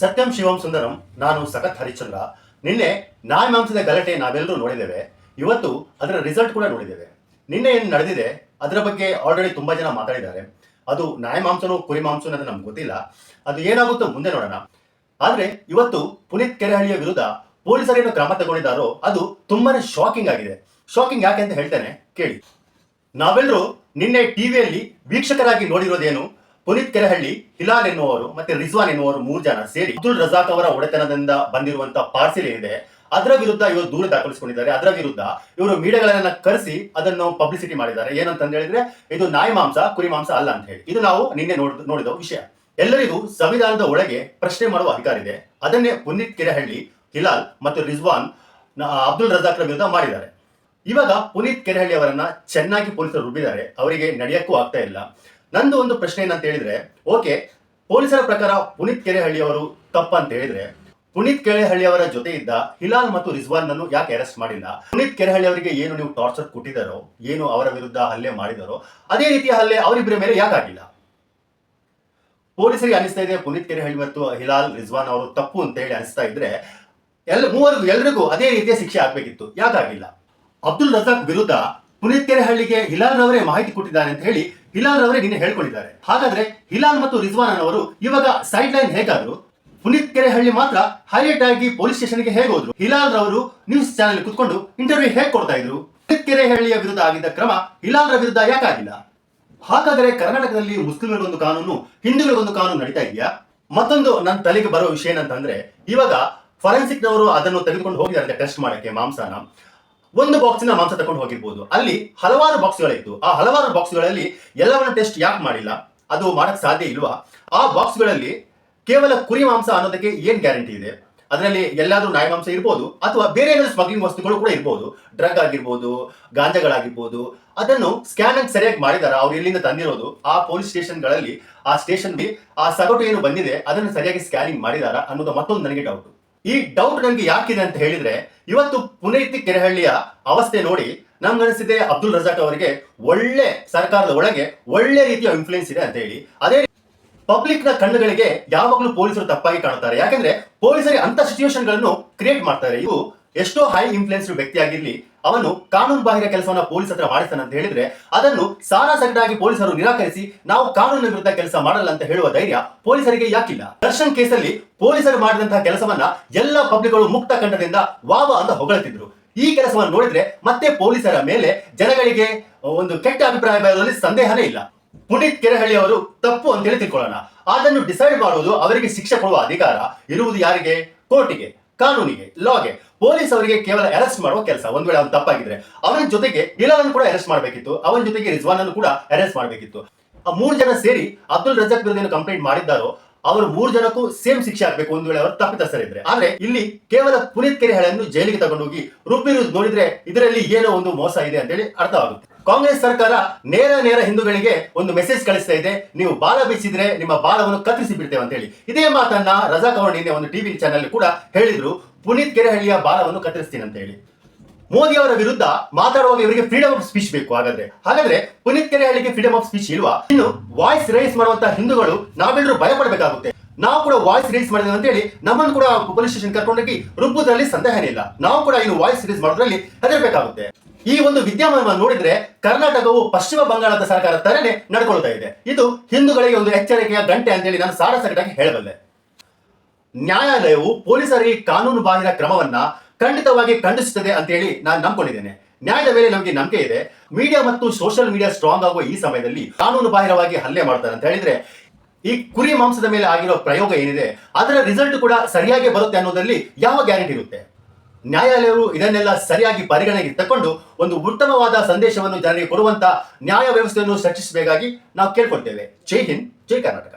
ಸತ್ಯಂ ಶಿವಂ ಸುಂದರಂ, ನಾನು ಸಖತ್ ಹರಿಶ್ಚಂದ್ರ. ನಿನ್ನೆ ನಾಯಿ ಮಾಂಸದ ಗಲಾಟೆ ನಾವೆಲ್ಲರೂ ನೋಡಿದ್ದೇವೆ. ಇವತ್ತು ಅದರ ರಿಸಲ್ಟ್ ಕೂಡ ನೋಡಿದ್ದೇವೆ. ನಿನ್ನೆ ಏನು ನಡೆದಿದೆ? ಅದರ ಬಗ್ಗೆ ಆಲ್ರೆಡಿ ತುಂಬಾ ಜನ ಮಾತಾಡಿದ್ದಾರೆ. ಅದು ನ್ಯಾಯ ಮಾಂಸನೋ ಕುರಿ ಮಾಂಸನೋ ಅನ್ನೋದು ನಮ್ಗೆ ಗೊತ್ತಿಲ್ಲ. ಅದು ಏನಾಗುತ್ತೋ ಮುಂದೆ ನೋಡೋಣ. ಆದರೆ ಇವತ್ತು ಪುನೀತ್ ಕೆರೆಹಳ್ಳಿಯ ವಿರುದ್ಧ ಪೊಲೀಸರೇನು ಕ್ರಮ ತಗೊಂಡಿದ್ದಾರೋ, ಅದು ತುಂಬಾನೇ ಶಾಕಿಂಗ್ ಆಗಿದೆ. ಶಾಕಿಂಗ್ ಯಾಕೆ ಅಂತ ಹೇಳ್ತೇನೆ, ಕೇಳಿ. ನಾವೆಲ್ಲರೂ ನಿನ್ನೆ ಟಿವಿಯಲ್ಲಿ ವೀಕ್ಷಕರಾಗಿ ನೋಡಿರೋದೇನು? ಪುನೀತ್ ಕೆರೆಹಳ್ಳಿ, ಹಿಲಾಲ್ ಎನ್ನುವರು ಮತ್ತೆ ರಿಜ್ವಾನ್ ಎನ್ನುವರು ಮೂರು ಜನ ಸೇರಿ ಅಬ್ದುಲ್ ರಜಾಕ್ ಅವರ ಒಡೆತನದಿಂದ ಬಂದಿರುವಂತಹ ಪಾರ್ಸೆಲ್ ಏನಿದೆ, ಅದರ ವಿರುದ್ಧ ಇವರು ದೂರು ದಾಖಲಿಸಿಕೊಂಡಿದ್ದಾರೆ. ಅದರ ವಿರುದ್ಧ ಇವರು ಮೀಡಿಯಾಗಳನ್ನ ಕರೆಸಿ ಅದನ್ನು ಪಬ್ಲಿಸಿಟಿ ಮಾಡಿದ್ದಾರೆ. ಏನಂತ ಹೇಳಿದ್ರೆ, ಇದು ನಾಯಿ ಮಾಂಸ, ಕುರಿ ಮಾಂಸ ಅಲ್ಲ ಅಂತ ಹೇಳಿ. ಇದು ನಾವು ನಿನ್ನೆ ನೋಡ್ ನೋಡಿದ ವಿಷಯ. ಎಲ್ಲರಿಗೂ ಸಂವಿಧಾನದ ಒಳಗೆ ಪ್ರಶ್ನೆ ಮಾಡುವ ಅಧಿಕಾರ ಇದೆ. ಅದನ್ನೇ ಪುನೀತ್ ಕೆರೆಹಳ್ಳಿ, ಹಿಲಾಲ್ ಮತ್ತು ರಿಜ್ವಾನ್ ಅಬ್ದುಲ್ ರಜಾಕ್ರ ವಿರುದ್ಧ ಮಾಡಿದ್ದಾರೆ. ಇವಾಗ ಪುನೀತ್ ಕೆರೆಹಳ್ಳಿ ಅವರನ್ನ ಚೆನ್ನಾಗಿ ಪೊಲೀಸರು ರುಬ್ಬಿದ್ದಾರೆ. ಅವರಿಗೆ ನಡೆಯಕ್ಕೂ ಆಗ್ತಾ ಇಲ್ಲ. ನಂದು ಒಂದು ಪ್ರಶ್ನೆ ಏನಂತ ಹೇಳಿದ್ರೆ, ಓಕೆ, ಪೊಲೀಸರ ಪ್ರಕಾರ ಪುನೀತ್ ಕೆರೆಹಳ್ಳಿ ಅವರು ತಪ್ಪ ಅಂತ ಹೇಳಿದ್ರೆ, ಪುನೀತ್ ಕೆರೆಹಳ್ಳಿ ಅವರ ಜೊತೆ ಇದ್ದ ಹಿಲಾಲ್ ಮತ್ತು ರಿಜ್ವಾನ್ ಅನ್ನು ಯಾಕೆ ಅರೆಸ್ಟ್ ಮಾಡಿಲ್ಲ? ಪುನೀತ್ ಕೆರೆಹಳ್ಳಿ ಅವರಿಗೆ ಏನು ನೀವು ಟಾರ್ಚರ್ ಕೊಟ್ಟಿದ್ದಾರೋ, ಏನು ಅವರ ವಿರುದ್ಧ ಹಲ್ಲೆ ಮಾಡಿದಾರೋ ಅದೇ ರೀತಿಯ ಹಲ್ಲೆ ಅವರಿಬ್ಬರ ಮೇಲೆ ಯಾಕಾಗಿಲ್ಲ ಪೊಲೀಸರಿಗೆ ಅನಿಸ್ತಾ ಇದೆ, ಪುನೀತ್ ಕೆರೆಹಳ್ಳಿ ಮತ್ತು ಹಿಲಾಲ್, ರಿಜ್ವಾನ್ ಅವರು ತಪ್ಪು ಅಂತ ಹೇಳಿ ಅನಿಸ್ತಾ ಇದ್ರೆ ಎಲ್ಲ ಮೂವರು, ಎಲ್ರಿಗೂ ಅದೇ ರೀತಿಯ ಶಿಕ್ಷೆ ಆಗ್ಬೇಕಿತ್ತು. ಯಾಕಾಗಿಲ್ಲ? ಅಬ್ದುಲ್ ರಜಾಕ್ ವಿರುದ್ಧ ಪುನೀತ್ ಕೆರೆಹಳ್ಳಿಗೆ ಹಿಲಾಲ್ ರವರೇ ಮಾಹಿತಿ ಕೊಟ್ಟಿದ್ದಾರೆ ಅಂತ ಹೇಳಿ ಹಿಲಾಲ್ ರವರೇ ನಿನ್ನೆ ಹೇಳ್ಕೊಂಡಿದ್ದಾರೆ. ಹಾಗಾದ್ರೆ ಹಿಲಾಲ್ ಮತ್ತು ರಿಜ್ವಾನ್ ಅವರು ಇವಾಗ ಸೈಡ್ ಲೈನ್ ಹೇಗಾದ್ರು? ಪುನೀತ್ ಕೆರೆಹಳ್ಳಿ ಮಾತ್ರ ಹೈಲೈಟ್ ಆಗಿ ಪೊಲೀಸ್ ಸ್ಟೇಷನ್ಗೆ ಹೇಗೆ ಹೋದ್ರು? ಹಿಲಾಲ್ ರವರು ನ್ಯೂಸ್ ಚಾನೆಲ್ ಕುತ್ಕೊಂಡು ಇಂಟರ್ವ್ಯೂ ಹೇಗೆ ಕೊಡ್ತಾ ಇದ್ರು? ಪುನೀತ್ ಕೆರೆಹಳ್ಳಿಯ ವಿರುದ್ಧ ಆಗಿದ್ದ ಕ್ರಮ ಹಿಲಾಲ್ ರ ವಿರುದ್ಧ ಯಾಕಾಗಿಲ್ಲ ಹಾಗಾದರೆ ಕರ್ನಾಟಕದಲ್ಲಿ ಮುಸ್ಲಿಮರಿಗೊಂದು ಕಾನೂನು, ಹಿಂದೂಗಳಿಗೊಂದು ಕಾನೂನು ನಡೀತಾ ಇದೆಯಾ? ಮತ್ತೊಂದು ನನ್ನ ತಲೆಗೆ ಬರೋ ವಿಷಯ ಏನಂತಂದ್ರೆ, ಇವಾಗ ಫಾರೆನ್ಸಿಕ್ ನವರು ಅದನ್ನು ತೆಗೆದುಕೊಂಡು ಹೋಗಿದ್ದಾರೆ ಟೆಸ್ಟ್ ಮಾಡಕ್ಕೆ ಮಾಂಸನ. ಒಂದು ಬಾಕ್ಸಿನ ಮಾಂಸ ತಕೊಂಡು ಹೋಗಿರ್ಬೋದು. ಅಲ್ಲಿ ಹಲವಾರು ಬಾಕ್ಸ್ಗಳಿತ್ತು ಆ ಹಲವಾರು ಬಾಕ್ಸ್ಗಳಲ್ಲಿ ಎಲ್ಲವನ್ನ ಟೆಸ್ಟ್ ಯಾಕೆ ಮಾಡಿಲ್ಲ? ಅದು ಮಾಡಕ್ ಸಾಧ್ಯ ಇಲ್ವಾ? ಆ ಬಾಕ್ಸ್ಗಳಲ್ಲಿ ಕೇವಲ ಕುರಿ ಮಾಂಸ ಅನ್ನೋದಕ್ಕೆ ಏನ್ ಗ್ಯಾರಂಟಿ ಇದೆ? ಅದರಲ್ಲಿ ಎಲ್ಲಾದ್ರೂ ನಾಯಿ ಮಾಂಸ ಇರ್ಬೋದು, ಅಥವಾ ಬೇರೆ ಏನಾದ್ರು ಸ್ಮಗ್ಲಿಂಗ್ ವಸ್ತುಗಳು ಕೂಡ ಇರ್ಬೋದು. ಡ್ರಗ್ ಆಗಿರ್ಬೋದು, ಗಾಂಜಾಗಳಾಗಿರ್ಬೋದು, ಅದನ್ನು ಸ್ಕ್ಯಾನ್ ಸರಿಯಾಗಿ ಮಾಡಿದಾರ, ಅವ್ರು ಎಲ್ಲಿಂದ ತಂದಿರೋದು? ಆ ಪೊಲೀಸ್ ಸ್ಟೇಷನ್ಗಳಲ್ಲಿ ಆ ಸ್ಟೇಷನ್ಗೆ ಆ ಸಗಟು ಏನು ಬಂದಿದೆ, ಅದನ್ನು ಸರಿಯಾಗಿ ಸ್ಕ್ಯಾನಿಂಗ್ ಮಾಡಿದಾರ ಅನ್ನೋದು ಮತ್ತೊಂದು ನನಗೆ ಡೌಟ್ ಈ ಡೌಟ್ ನನಗೆ ಯಾಕಿದೆ ಅಂತ ಹೇಳಿದ್ರೆ, ಇವತ್ತು ಪುನೀತ್ ಕೆರೆಹಳ್ಳಿಯ ಅವಸ್ಥೆ ನೋಡಿ ನಮ್ಗನಿಸಿದೆ ಅಬ್ದುಲ್ ರಜಾಕ್ ಅವರಿಗೆ ಒಳ್ಳೆ ಸರ್ಕಾರದ ಒಳಗೆ ಒಳ್ಳೆ ರೀತಿಯ ಇನ್ಫ್ಲೂಯೆನ್ಸ್ ಇದೆ ಅಂತ ಹೇಳಿ. ಅದೇ ಪಬ್ಲಿಕ್ನ ಕಣ್ಣುಗಳಿಗೆ ಯಾವಾಗಲೂ ಪೊಲೀಸರು ತಪ್ಪಾಗಿ ಕಾಣುತ್ತಾರೆ ಯಾಕಂದ್ರೆ ಪೊಲೀಸರಿಗೆ ಅಂತ ಸಿಚುವೇಶನ್ಗಳನ್ನು ಕ್ರಿಯೇಟ್ ಮಾಡ್ತಾರೆ. ಇವು ಎಷ್ಟೋ ಹೈ ಇನ್ಫ್ಲೂಯೆನ್ಸ್ ವ್ಯಕ್ತಿ ಆಗಿರ್ಲಿ, ಅವನು ಕಾನೂನು ಬಾಹಿರ ಕೆಲಸವನ್ನ ಪೊಲೀಸ್ ಹತ್ರ ಮಾಡಿಸ್ತಾನೆ ಅಂತ ಹೇಳಿದ್ರೆ, ಅದನ್ನು ಸಾರಾ ಸಗಟಾಗಿ ಪೊಲೀಸರು ನಿರಾಕರಿಸಿ, ನಾವು ಕಾನೂನಿನ ವಿರುದ್ಧ ಕೆಲಸ ಮಾಡಲ್ಲ ಅಂತ ಹೇಳುವ ಧೈರ್ಯ ಪೊಲೀಸರಿಗೆ ಯಾಕಿಲ್ಲ. ದರ್ಶನ್ ಕೇಸಲ್ಲಿ ಪೊಲೀಸರು ಮಾಡಿದಂತಹ ಕೆಲಸವನ್ನ ಎಲ್ಲ ಪಬ್ಲಿಕ್ಗಳು ಮುಕ್ತ ಕಂಠದಿಂದ ವಾವ ಅಂತ ಹೊಗಳುತ್ತಿದ್ರು ಈ ಕೆಲಸವನ್ನು ನೋಡಿದ್ರೆ ಮತ್ತೆ ಪೊಲೀಸರ ಮೇಲೆ ಜನಗಳಿಗೆ ಒಂದು ಕೆಟ್ಟ ಅಭಿಪ್ರಾಯ ಬರೋದ್ರಲ್ಲಿ ಸಂದೇಹನೇ ಇಲ್ಲ. ಪುನೀತ್ ಕೆರೆಹಳ್ಳಿ ಅವರು ತಪ್ಪು ಅಂತೇಳಿ ತಿಳ್ಕೊಳ್ಳೋಣ. ಅದನ್ನು ಡಿಸೈಡ್ ಮಾಡುವುದು ಅವರಿಗೆ ಶಿಕ್ಷೆ ಕೊಡುವ ಅಧಿಕಾರ ಇರುವುದು ಯಾರಿಗೆ? ಕೋರ್ಟಿಗೆ. ಕಾನೂನಿಗೆ ಲಾಗೆ ಪೊಲೀಸ್ ಅವರಿಗೆ ಕೇವಲ ಅರೆಸ್ಟ್ ಮಾಡುವ ಕೆಲಸ. ಒಂದ್ ವೇಳೆ ಅವನು ತಪ್ಪಾಗಿದ್ರೆ, ಅವನ ಜೊತೆಗೆ ಇಲಾನ್ ಕೂಡ ಅರೆಸ್ಟ್ ಮಾಡಬೇಕಿತ್ತು. ಅವನ ಜೊತೆಗೆ ರಿಜ್ವಾನ್ ಅನ್ನು ಕೂಡ ಅರೆಸ್ಟ್ ಮಾಡಬೇಕಿತ್ತು. ಆ ಮೂರು ಜನ ಸೇರಿ ಅಬ್ದುಲ್ ರಜಾಕ್ ವಿರುದ್ಧ ಏನು ಕಂಪ್ಲೇಂಟ್ ಮಾಡಿದ್ದಾರೋ, ಅವರು ಮೂರು ಜನಕ್ಕೂ ಸೇಮ್ ಶಿಕ್ಷೆ ಆಗ್ಬೇಕು. ಒಂದು ವೇಳೆ ಅವರು ತಪ್ಪಿತಸ್ಥರಿದ್ರೆ. ಆದ್ರೆ ಇಲ್ಲಿ ಕೇವಲ ಪುನೀತ್ ಕೆರೆಹಳ್ಳಿಯನ್ನು ಜೈಲಿಗೆ ತಗೊಂಡೋಗಿ ರುಬ್ಬಿರುವುದು ನೋಡಿದ್ರೆ ಇದರಲ್ಲಿ ಏನೋ ಒಂದು ಮೋಸ ಇದೆ ಅಂತೇಳಿ ಅರ್ಥವಾಗುತ್ತೆ. ಕಾಂಗ್ರೆಸ್ ಸರ್ಕಾರ ನೇರ ನೇರ ಹಿಂದೂಗಳಿಗೆ ಒಂದು ಮೆಸೇಜ್ ಕಳಿಸ್ತಾ ಇದೆ. ನೀವು ಬಾಲ ಬೀಸಿದ್ರೆ ನಿಮ್ಮ ಬಾಲವನ್ನು ಕತ್ತರಿಸಿ ಬಿಡ್ತೇವೆ ಅಂತ ಹೇಳಿ. ಇದೇ ಮಾತನ್ನ ರಜಾ ಕವರ್ ನಿನ್ನೆ ಒಂದು ಟಿವಿ ಚಾನೆಲ್ ಕೂಡ ಹೇಳಿದ್ರು. ಪುನೀತ್ ಕೆರೆಹಳ್ಳಿಯ ಬಾಲವನ್ನು ಕತ್ತರಿಸ್ತೀನಿ ಅಂತ ಹೇಳಿ. ಮೋದಿ ಅವರ ವಿರುದ್ಧ ಮಾತಾಡುವಾಗ ಇವರಿಗೆ ಫ್ರೀಡಮ್ ಆಫ್ ಸ್ಪೀಚ್ ಬೇಕು ಹಾಗಾದ್ರೆ. ಹಾಗಾದ್ರೆ ಪುನೀತ್ ಕೆರೆಹಳ್ಳಿಗೆ ಫ್ರೀಡಮ್ ಆಫ್ ಸ್ಪೀಚ್ ಇಲ್ವಾ? ಇನ್ನು ವಾಯ್ಸ್ ರೈಸ್ ಮಾಡುವಂತಹ ಹಿಂದೂಗಳು ನಾವೆಲ್ಲರೂ ಭಯ ಪಡಬೇಕಾಗುತ್ತೆ ನಾವು ಕೂಡ ವಾಯ್ಸ್ ರೇಸ್ ಮಾಡಿದ್ವಿ ಅಂತ ಹೇಳಿ ನಮ್ಮನ್ನು ಕೂಡ ಪೊಲೀಸ್ ಸ್ಟೇಷನ್ ಕರ್ಕೊಂಡೋಗಿ ರುಬ್ಬುದಲ್ಲಿ ಸಂದೇಹನೇ ಇಲ್ಲ. ನಾವು ಕೂಡ ಇನ್ನು ವಾಯ್ಸ್ ರೇಸ್ ಮಾಡೋದ್ರಲ್ಲಿ ಹೆದರ್ಬೇಕಾಗುತ್ತೆ. ಈ ಒಂದು ವಿದ್ಯಮಾನವನ್ನು ನೋಡಿದ್ರೆ ಕರ್ನಾಟಕವು ಪಶ್ಚಿಮ ಬಂಗಾಳದ ಸರ್ಕಾರ ತರನೇ ನಡ್ಕೊಳ್ತಾ ಇದೆ. ಇದು ಹಿಂದೂಗಳಿಗೆ ಒಂದು ಎಚ್ಚರಿಕೆಯ ಗಂಟೆ ಅಂತೇಳಿ ನಾನು ಸಾರಸಗಟಾಗಿ ಹೇಳಬಲ್ಲೆ. ನ್ಯಾಯಾಲಯವು ಪೊಲೀಸರಿಗೆ ಕಾನೂನು ಬಾಹಿರ ಕ್ರಮವನ್ನ ಖಂಡಿತವಾಗಿ ಖಂಡಿಸುತ್ತದೆ ಅಂತೇಳಿ ನಾನು ನಂಬ್ಕೊಂಡಿದ್ದೇನೆ. ನ್ಯಾಯದ ಮೇಲೆ ನಮಗೆ ನಂಬಿಕೆ ಇದೆ. ಮೀಡಿಯಾ ಮತ್ತು ಸೋಷಿಯಲ್ ಮೀಡಿಯಾ ಸ್ಟ್ರಾಂಗ್ ಆಗುವ ಈ ಸಮಯದಲ್ಲಿ ಕಾನೂನು ಬಾಹಿರವಾಗಿ ಹಲ್ಲೆ ಮಾಡ್ತಾರೆ ಅಂತ ಹೇಳಿದ್ರೆ ಈ ಕುರಿ ಮಾಂಸದ ಮೇಲೆ ಆಗಿರೋ ಪ್ರಯೋಗ ಏನಿದೆ, ಅದರ ರಿಸಲ್ಟ್ ಕೂಡ ಸರಿಯಾಗಿ ಬರುತ್ತೆ ಅನ್ನೋದರಲ್ಲಿ ಯಾವ ಗ್ಯಾರಂಟಿ ಇರುತ್ತೆ? ನ್ಯಾಯಾಲಯವು ಇದನ್ನೆಲ್ಲ ಸರಿಯಾಗಿ ಪರಿಗಣನೆಗೆ ತಕೊಂಡು ಒಂದು ಉತ್ತಮವಾದ ಸಂದೇಶವನ್ನು ಜನರಿಗೆ ಕೊಡುವಂತ ನ್ಯಾಯ ವ್ಯವಸ್ಥೆಯನ್ನು ಸೃಷ್ಟಿಸಬೇಕಾಗಿ ನಾವು ಕೇಳ್ಕೊಳ್ತೇವೆ. ಜೈ ಹಿಂದ್, ಜೈ ಕರ್ನಾಟಕ.